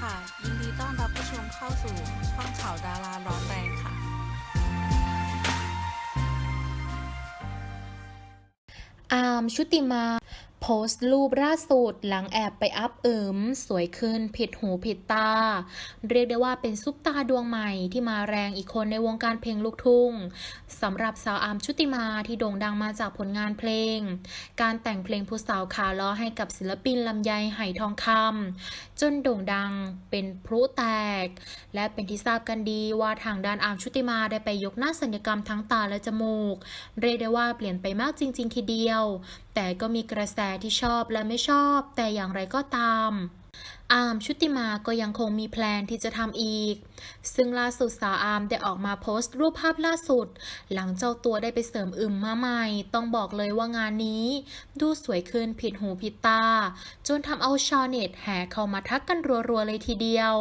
ค่ะ ยินดีต้อนรับผู้ชมเข้าสู่ช่องข่าวดาราร้อนแรงค่ะ อาร์มชุติมาโพสต์รูปล่าสุดหลังแอบไปอัพเอิมสวยขึ้นผิดหูผิดตา เรียกได้ว่าเป็นซุปตาดวงใหม่ที่มาแรงอีกคนในวงการเพลงลูกทุ่งสำหรับสาวอาร์มชุติมาที่โด่งดังมาจากผลงานเพลง การแต่งเพลงผู้สาวขาล้อให้กับศิลปินลำไยไหทองคำจนโด่งดังเป็นพลุแตก และเป็นที่ทราบกันดีว่าทางด้านอาร์มชุติมาได้ไปยกหน้าสัญญกรรมทั้งตาและจมูก เรียกได้ว่าเปลี่ยนไปมากจริง ๆ ทีเดียว แต่ก็มีกระแสที่ชอบและไม่ชอบ แต่อย่างไรก็ตาม อาร์มชุติมาก็ยังคงมีแพลนที่จะทำอีก ซึ่งล่าสุดสาวอาร์มได้ออกมาโพสต์รูปภาพล่าสุด หลังเจ้าตัวได้ไปเสริมอึมมาใหม่ ต้องบอกเลยว่างานนี้ ดูสวยขึ้นผิดหูผิดตา จนทำเอาชาวเน็ตแห่เข้ามาทักกันรัวๆเลยทีเดียว